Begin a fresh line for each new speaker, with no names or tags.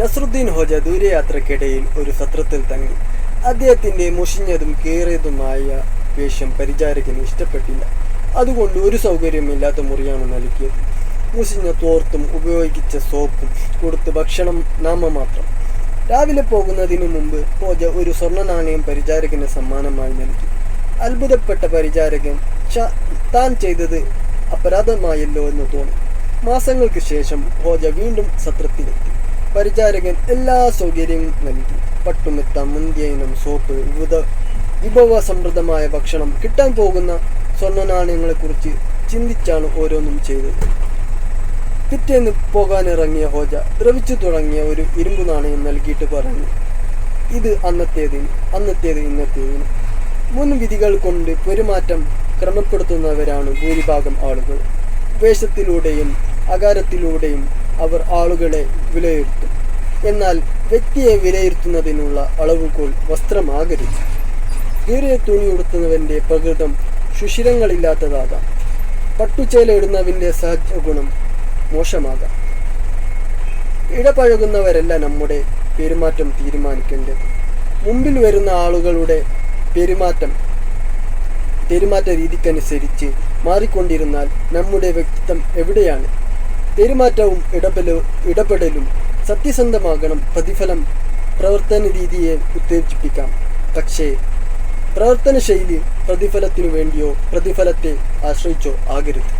Nasruddin Hodja ദൂരയാത്രക്കിടയിൽ ഒരു സത്രത്തിൽ തങ്ങി. അദ്ദേഹത്തിന്റെ മുഷിഞ്ഞതും കീറിയതുമായ വേഷം പരിചാരകന് ഇഷ്ടപ്പെട്ടില്ല. അതുകൊണ്ട് ഒരു സൗകര്യമില്ലാത്ത മുറിയാണ് നൽകിയത്. മുഷിഞ്ഞ തോർത്തും ഉപയോഗിച്ച സോപ്പും കൊടുത്ത് ഭക്ഷണം നാമമാത്രം. രാവിലെ പോകുന്നതിനു മുമ്പ് ഹോജ ഒരു സ്വർണ നാണയം പരിചാരകന് സമ്മാനമായി നൽകി. അത്ഭുതപ്പെട്ട പരിചാരകൻ "ഛ, താൻ ചെയ്തത് അപരാധമായല്ലോ എന്ന് തോന്നി. മാസങ്ങൾക്ക് ശേഷം ഹോജ വീണ്ടും സത്രത്തിലെത്തി. പരിചാരകൻ എല്ലാ സൗകര്യവും നൽകി. പട്ടുമെത്ത മുന്തിയ സോപ്പ് വിവിധ വിഭവ സമൃദ്ധമായ ഭക്ഷണം കിട്ടാൻ പോകുന്ന സ്വർണ നാണയങ്ങളെക്കുറിച്ച് ചിന്തിച്ചാണ് ഓരോന്നും ചെയ്തത്. പിറ്റേന്ന് പോകാനിറങ്ങിയ ഹോജ ദ്രവിച്ചു തുടങ്ങിയ ഒരു ഇരുമ്പു നാണയം നൽകിയിട്ട് പറഞ്ഞു ഇത് അന്നത്തേതിന് അന്നത്തേത് ഇന്നത്തേതിന് മുൻവിധികൾ കൊണ്ട് പെരുമാറ്റം ക്രമപ്പെടുത്തുന്നവരാണ് ഭൂരിഭാഗം ആളുകൾ. വേഷത്തിലൂടെയും അകാരത്തിലൂടെയും അവർ ആളുകളെ വിലയിരുത്തും. എന്നാൽ വ്യക്തിയെ വിലയിരുത്തുന്നതിനുള്ള അളവുകോൽ വസ്ത്രമാകരുത്. കീറിയ തുണിയുടുത്തുന്നവന്റെ പ്രകൃതം സുഷിരങ്ങളില്ലാത്തതാകാം. പട്ടുചേലയിടുന്നവന്റെ സഹജഗുണം സഹജ ഗുണം മോശമാകാം. ഇടപഴകുന്നവരല്ല നമ്മുടെ പെരുമാറ്റം തീരുമാനിക്കേണ്ടത്. മുമ്പിൽ വരുന്ന ആളുകളുടെ പെരുമാറ്റം പെരുമാറ്റ രീതിക്കനുസരിച്ച് മാറിക്കൊണ്ടിരുന്നാൽ നമ്മുടെ വ്യക്തിത്വം എവിടെയാണ്? പെരുമാറ്റവും ഇടപെടലും ഇടപെടലും സത്യസന്ധമാകണം പ്രതിഫലം പ്രവർത്തന രീതിയെ ഉത്തേജിപ്പിക്കാം. പക്ഷേ പ്രവർത്തന ശൈലി പ്രതിഫലത്തിനു വേണ്ടിയോ പ്രതിഫലത്തെ ആശ്രയിച്ചോ ആകരുത്.